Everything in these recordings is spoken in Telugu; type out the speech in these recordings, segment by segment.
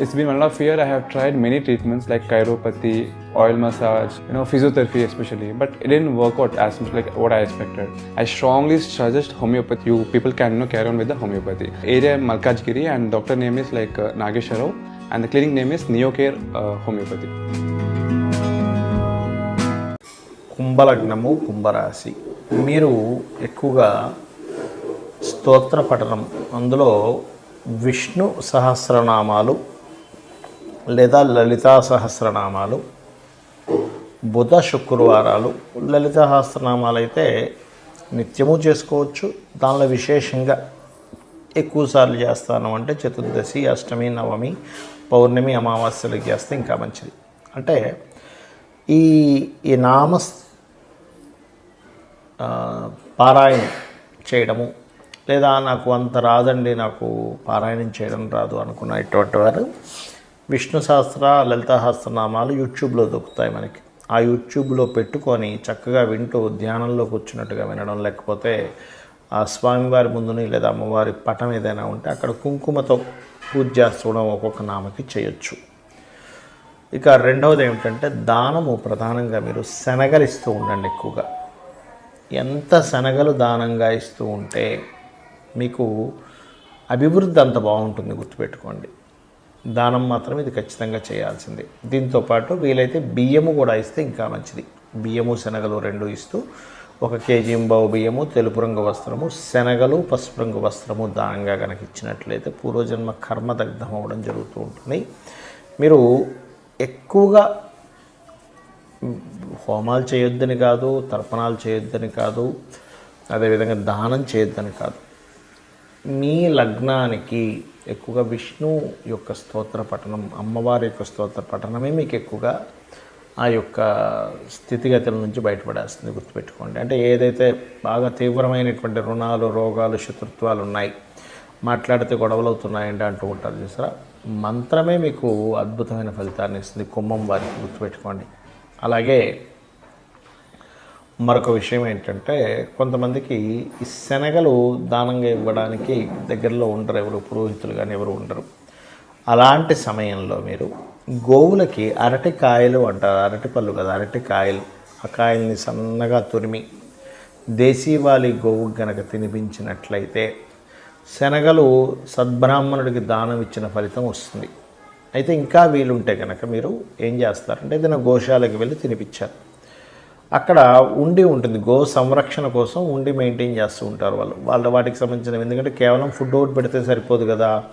It's been one and a half year. I have tried many treatments like chiropathy, oil massage, you know, physiotherapy especially, but it didn't work out as much like what I expected. I strongly suggest homeopathy. You people can you know, carry on with the homeopathy. Area Malkajgiri, and doctor name is like uh, Nagesha Rao, and the clinic name is Neocare uh, Homeopathy. కుంభలగ్నము కుంభరాశి మీరు ఎక్కువగా స్తోత్ర పఠనం అందులో విష్ణు సహస్రనామాలు లేదా లలితా సహస్రనామాలు బుధ శుక్రవారాలు లలిత సహస్రనామాలు అయితే నిత్యము చేసుకోవచ్చు. దానిలో విశేషంగా ఎక్కువసార్లు చేస్తాను అంటే చతుర్దశి అష్టమి నవమి పౌర్ణమి అమావాస్యలకు చేస్తే ఇంకా మంచిది. అంటే ఈ ఈ నామ పారాయణం చేయడము లేదా నాకు అంత రాదండి నాకు పారాయణం చేయడం రాదు అనుకున్నటువంటి వారు విష్ణు సహస్ర లలిత సహస్రనామాలు యూట్యూబ్లో దొరుకుతాయి మనకి. ఆ యూట్యూబ్లో పెట్టుకొని చక్కగా వింటూ ధ్యానంలో కూర్చున్నట్టుగా వినడం లేకపోతే ఆ స్వామివారి ముందుని లేదా అమ్మవారి పటం ఏదైనా ఉంటే అక్కడ కుంకుమతో పూజ చేసుకోవడం ఒక్కొక్క నామకి చేయొచ్చు. ఇక రెండవది ఏమిటంటే దానము ప్రధానంగా మీరు శనగలు ఇస్తూ ఉండండి ఎక్కువగా. ఎంత శనగలు దానంగా ఇస్తూ ఉంటే మీకు అభివృద్ధి అంత బాగుంటుంది గుర్తుపెట్టుకోండి. దానం మాత్రం ఇది ఖచ్చితంగా చేయాల్సిందే. దీంతోపాటు వీలైతే బియ్యము కూడా ఇస్తే ఇంకా మంచిది. బియ్యము శనగలు రెండు ఇస్తూ ఒక కేజీ బావు బియ్యము తెలుపు రంగు వస్త్రము శనగలు పసుపు రంగు వస్త్రము దానంగా కనుక ఇచ్చినట్లయితే పూర్వజన్మ కర్మ దగ్ధం అవ్వడం జరుగుతూ ఉంటుంది. మీరు ఎక్కువగా హోమాలు చేయొద్దని కాదు తర్పణాలు చేయొద్దని కాదు అదేవిధంగా దానం చేయొద్దని కాదు. మీ లగ్నానికి ఎక్కువగా విష్ణు యొక్క స్తోత్ర పఠనం అమ్మవారి యొక్క స్తోత్ర పఠనమే మీకు ఎక్కువగా ఆ యొక్క స్థితిగతుల నుంచి బయటపడేస్తుంది గుర్తుపెట్టుకోండి. అంటే ఏదైతే బాగా తీవ్రమైనటువంటి రుణాలు రోగాలు శత్రుత్వాలు ఉన్నాయి మాట్లాడితే గొడవలు అవుతున్నాయండి అంటూ ఉంటారు చూసారా? మంత్రమే మీకు అద్భుతమైన ఫలితాన్ని ఇస్తుంది కుంభం వారికి గుర్తుపెట్టుకోండి. అలాగే మరొక విషయం ఏంటంటే కొంతమందికి ఈ శనగలు దానంగా ఇవ్వడానికి దగ్గరలో ఉండరు ఎవరు పురోహితులు కానీ ఎవరు ఉండరు. అలాంటి సమయంలో మీరు గోవులకి అరటి కాయలు అంటారు అరటి పళ్ళు కదా అరటి కాయలు. ఆ కాయల్ని సన్నగా తురిమి దేశీవాలి గోవు గనక తినిపించినట్లయితే శనగలు సద్బ్రాహ్మణుడికి దానం ఇచ్చిన ఫలితం వస్తుంది. అయితే ఇంకా వీలుంటే కనుక మీరు ఏం చేస్తారంటే ఏదైనా గోశాలకు వెళ్ళి తినిపించారు అక్కడ ఉండి ఉంటుంది. గో సంరక్షణ కోసం ఉండి మెయింటైన్ చేస్తూ ఉంటారు వాళ్ళు. వాళ్ళ వాటికి సంబంధించిన ఎందుకంటే కేవలం ఫుడ్ ఒకటి పెడితే సరిపోదు కదా.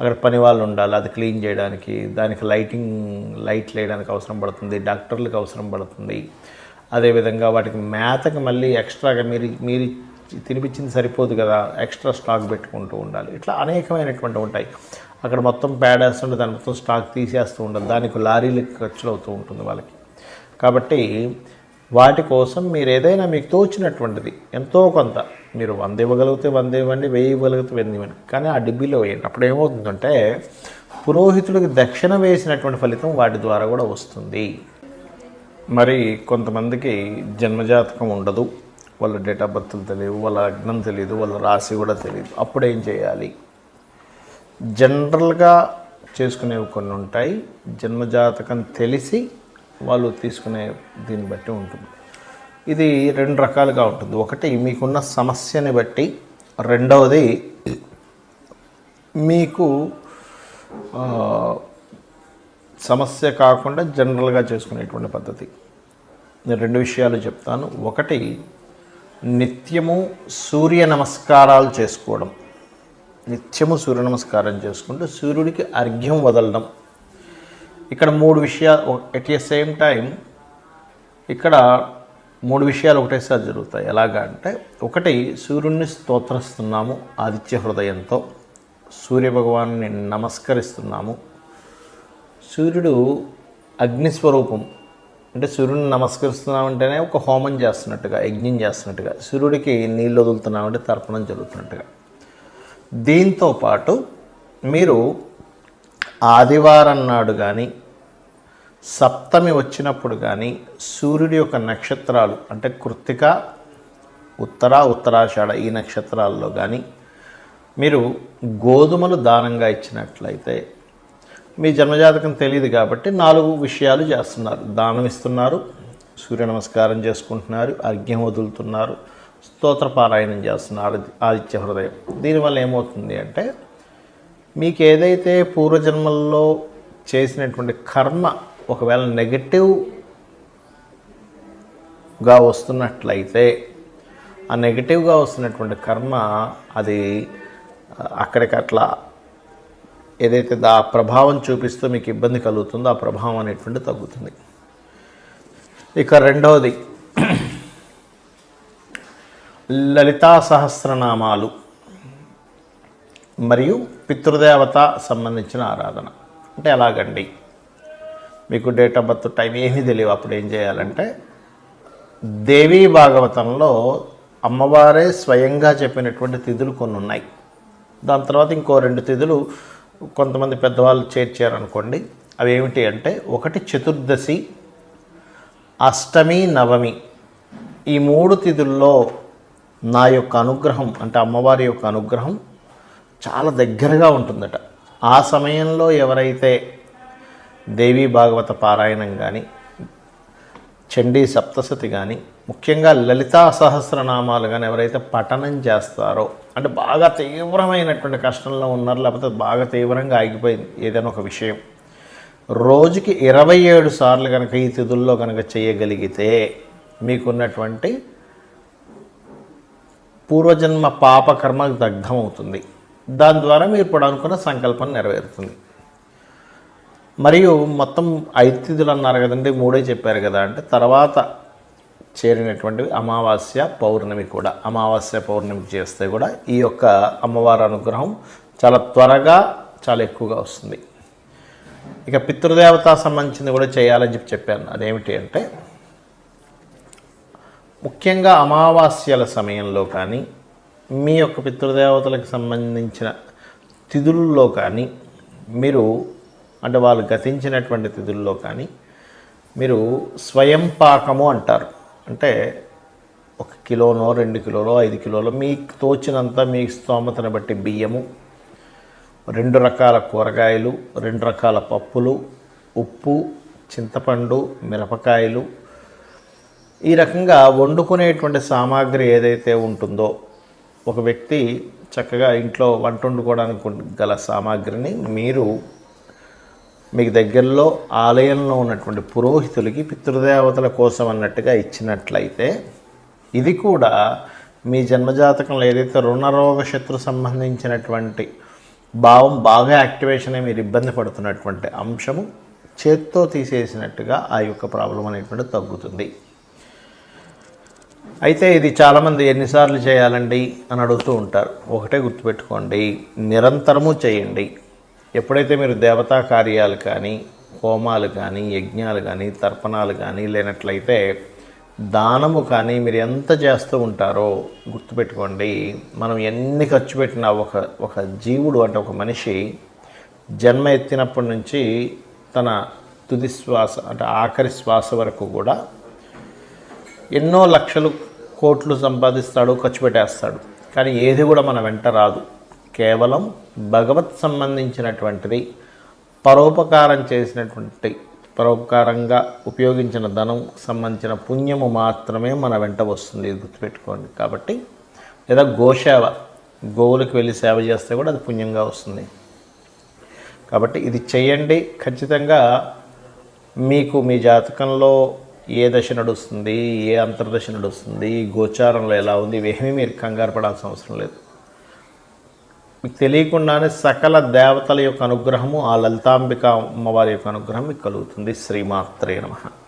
అక్కడ పని వాళ్ళు ఉండాలి. అది క్లీన్ చేయడానికి దానికి లైటింగ్ లైట్ వేయడానికి అవసరం పడుతుంది. డాక్టర్లకు అవసరం పడుతుంది. అదేవిధంగా వాటికి మేతకి మళ్ళీ ఎక్స్ట్రాగా మీరు మీరు తినిపించింది సరిపోదు కదా. ఎక్స్ట్రా స్టాక్ పెట్టుకుంటూ ఉండాలి. ఇట్లా అనేకమైనటువంటి ఉంటాయి. అక్కడ మొత్తం పేడేస్తుంటే దాని మొత్తం స్టాక్ తీసేస్తూ ఉండాలి. దానికి లారీలకు ఖర్చులు అవుతూ ఉంటుంది వాళ్ళకి. కాబట్టి వాటి కోసం మీరు ఏదైనా మీకు తోచినటువంటిది ఎంతో కొంత. మీరు వంద ఇవ్వగలిగితే వంద ఇవ్వండి వెయ్యి ఇవ్వగలిగితే వెయ్యి ఇవ్వండి. కానీ ఆ డిబ్బీలో వేయండి. అప్పుడు ఏమవుతుందంటే పురోహితుడికి దక్షిణ వేసినటువంటి ఫలితం వాటి ద్వారా కూడా వస్తుంది. మరి కొంతమందికి జన్మజాతకం ఉండదు. వాళ్ళ డేట్ ఆఫ్ బర్త్లు తెలియదు వాళ్ళ అగ్నం తెలియదు వాళ్ళ రాశి కూడా తెలియదు అప్పుడు ఏం చేయాలి? జనరల్గా చేసుకునేవి కొన్ని ఉంటాయి. జన్మజాతకం తెలిసి వాళ్ళు తీసుకునే దీన్ని బట్టి ఉంటుంది. ఇది రెండు రకాలుగా ఉంటుంది. ఒకటి మీకున్న సమస్యని బట్టి. రెండవది మీకు సమస్య కాకుండా జనరల్గా చేసుకునేటువంటి పద్ధతి. నేను రెండు విషయాలు చెప్తాను. ఒకటి నిత్యము సూర్య నమస్కారాలు చేసుకోవడం. నిత్యము సూర్య నమస్కారం చేసుకుంటూ సూర్యుడికి అర్ఘ్యం వదలడం. ఇక్కడ మూడు విషయాలు ఎట్ ఎ సేమ్ టైం ఇక్కడ మూడు విషయాలు ఒకటేసారి జరుగుతాయి. ఎలాగా అంటే ఒకటి సూర్యుడిని స్తోత్రిస్తున్నాము ఆదిత్య హృదయంతో. సూర్య భగవాన్ని నమస్కరిస్తున్నాము. సూర్యుడు అగ్నిస్వరూపం అంటే సూర్యుడిని నమస్కరిస్తున్నామంటేనే ఒక హోమం చేస్తున్నట్టుగా యజ్ఞం చేస్తున్నట్టుగా సూర్యుడికి నీళ్ళు వదులుతున్నామంటే తర్పణం జరుగుతున్నట్టుగా. దీంతో పాటు మీరు ఆదివారం నాడు కానీ సప్తమి వచ్చినప్పుడు కానీ సూర్యుడి యొక్క నక్షత్రాలు అంటే కృత్తిక ఉత్తర ఉత్తరాషాఢ ఈ నక్షత్రాల్లో కానీ మీరు గోధుమలు దానంగా ఇచ్చినట్లయితే మీ జన్మజాతకం తెలియదు కాబట్టి నాలుగు విషయాలు చేస్తున్నారు. దానం ఇస్తున్నారు సూర్య నమస్కారం చేసుకుంటున్నారు అర్ఘ్యం వదులుతున్నారు స్తోత్ర పారాయణం చేస్తున్నారు ఆదిత్య హృదయం. దీనివల్ల ఏమవుతుంది అంటే మీకు ఏదైతే పూర్వజన్మల్లో చేసినటువంటి కర్మ ఒకవేళ నెగటివ్గా వస్తున్నట్లయితే ఆ నెగటివ్గా వస్తున్నటువంటి కర్మ అది అక్కడికట్లా ఏదైతే దా ప్రభావం చూపిస్తూ మీకు ఇబ్బంది కలుగుతుందో ఆ ప్రభావం అనేటువంటి తగ్గుతుంది. ఇక రెండవది లలితా సహస్రనామాలు మరియు పితృదేవత సంబంధించిన ఆరాధన. అంటే ఎలాగండి? మీకు డేట్ ఆఫ్ బర్త్ టైం ఏమీ తెలియవు. అప్పుడు ఏం చేయాలంటే దేవీ భాగవతంలో అమ్మవారే స్వయంగా చెప్పినటువంటి తిథులు కొన్ని ఉన్నాయి. దాని తర్వాత ఇంకో రెండు తిథులు కొంతమంది పెద్దవాళ్ళు చేర్చారనుకోండి. అవి ఏమిటి అంటే ఒకటి చతుర్దశి అష్టమి నవమి. ఈ మూడు తిథుల్లో నా యొక్క అనుగ్రహం అంటే అమ్మవారి యొక్క అనుగ్రహం చాలా దగ్గరగా ఉంటుందట. ఆ సమయంలో ఎవరైతే దేవీ భాగవత పారాయణం కానీ చండీ సప్తసతి కానీ ముఖ్యంగా లలితా సహస్రనామాలు కానీ ఎవరైతే పఠనం చేస్తారో అంటే బాగా తీవ్రమైనటువంటి కష్టంలో ఉన్నారు లేకపోతే బాగా తీవ్రంగా ఆగిపోయింది ఏదైనా ఒక విషయం. రోజుకి ఇరవై ఏడు సార్లు కనుక ఈ తిథుల్లో కనుక చేయగలిగితే మీకున్నటువంటి పూర్వజన్మ పాపకర్మ దగ్ధం అవుతుంది దాని ద్వారా మీరు ఇప్పుడు అనుకున్న సంకల్పం నెరవేరుతుంది. మరియు మొత్తం ఐదు తిథులు అన్నారు కదండి మూడే చెప్పారు కదా అంటే తర్వాత చేరినటువంటివి అమావాస్య పౌర్ణమి కూడా. అమావాస్య పౌర్ణమి చేస్తే కూడా ఈ యొక్క అమ్మవారి అనుగ్రహం చాలా త్వరగా చాలా ఎక్కువగా వస్తుంది. ఇక పితృదేవత సంబంధించింది కూడా చేయాలని చెప్పి చెప్పాను. అదేమిటి అంటే ముఖ్యంగా అమావాస్యల సమయంలో కానీ మీ యొక్క పితృదేవతలకు సంబంధించిన తిథుల్లో కానీ మీరు అంటే వాళ్ళు గతించినటువంటి తిథుల్లో కానీ మీరు స్వయం పాకము అంటారు. అంటే ఒక కిలోనో రెండు కిలోలో ఐదు కిలోలో మీకు తోచినంత మీ స్తోమతను బట్టి బియ్యము రెండు రకాల కూరగాయలు రెండు రకాల పప్పులు ఉప్పు చింతపండు మిరపకాయలు. ఈ రకంగా వండుకునేటువంటి సామాగ్రి ఏదైతే ఉంటుందో ఒక వ్యక్తి చక్కగా ఇంట్లో వంట వండుకోవడానికి గల సామాగ్రిని మీరు మీకు దగ్గరలో ఆలయంలో ఉన్నటువంటి పురోహితులకి పితృదేవతల కోసం అన్నట్టుగా ఇచ్చినట్లయితే ఇది కూడా మీ జన్మజాతకంలో ఏదైతే రుణరోగ శత్రు సంబంధించినటువంటి భావం బాగా యాక్టివేషన్ మీరు ఇబ్బంది పడుతున్నటువంటి అంశము చేత్తో తీసేసినట్టుగా ఆ యొక్క ప్రాబ్లం అనేటువంటి తగ్గుతుంది. అయితే ఇది చాలామంది ఎన్నిసార్లు చేయాలండి అని అడుగుతూ ఉంటారు. ఒకటే గుర్తుపెట్టుకోండి నిరంతరము చేయండి. ఎప్పుడైతే మీరు దేవతా కార్యాలు కానీ హోమాలు కానీ యజ్ఞాలు కానీ తర్పణాలు కానీ లేనట్లయితే దానము కానీ మీరు ఎంత చేస్తూ ఉంటారో గుర్తుపెట్టుకోండి. మనం ఎన్ని ఖర్చు పెట్టినా ఒక ఒక జీవుడు అంటే ఒక మనిషి జన్మ ఎత్తినప్పటి నుంచి తన తుది శ్వాస అంటే ఆఖరి శ్వాస వరకు కూడా ఎన్నో లక్షలు కోట్లు సంపాదిస్తాడు ఖర్చు పెట్టేస్తాడు. కానీ ఏది కూడా మన వెంట రాదు. కేవలం భగవత్ సంబంధించినటువంటిది పరోపకారం చేసినటువంటి పరోపకారంగా ఉపయోగించిన ధనం సంబంధించిన పుణ్యము మాత్రమే మన వెంట వస్తుంది ఇది గుర్తుపెట్టుకోండి. కాబట్టి లేదా గోసేవ గోవులకు వెళ్ళి సేవ చేస్తే కూడా అది పుణ్యంగా వస్తుంది. కాబట్టి ఇది చేయండి. ఖచ్చితంగా మీకు మీ జాతకంలో ఏ దశ నడుస్తుంది ఏ అంతర్దశ నడుస్తుంది గోచారంలో ఎలా ఉంది ఇవేమీ మీరు కంగారు పడాల్సిన అవసరం లేదు. మీకు తెలియకుండానే సకల దేవతల యొక్క అనుగ్రహము ఆ లలితాంబిక అమ్మవారి యొక్క అనుగ్రహం మీకు కలుగుతుంది. శ్రీమాత్రే నమః.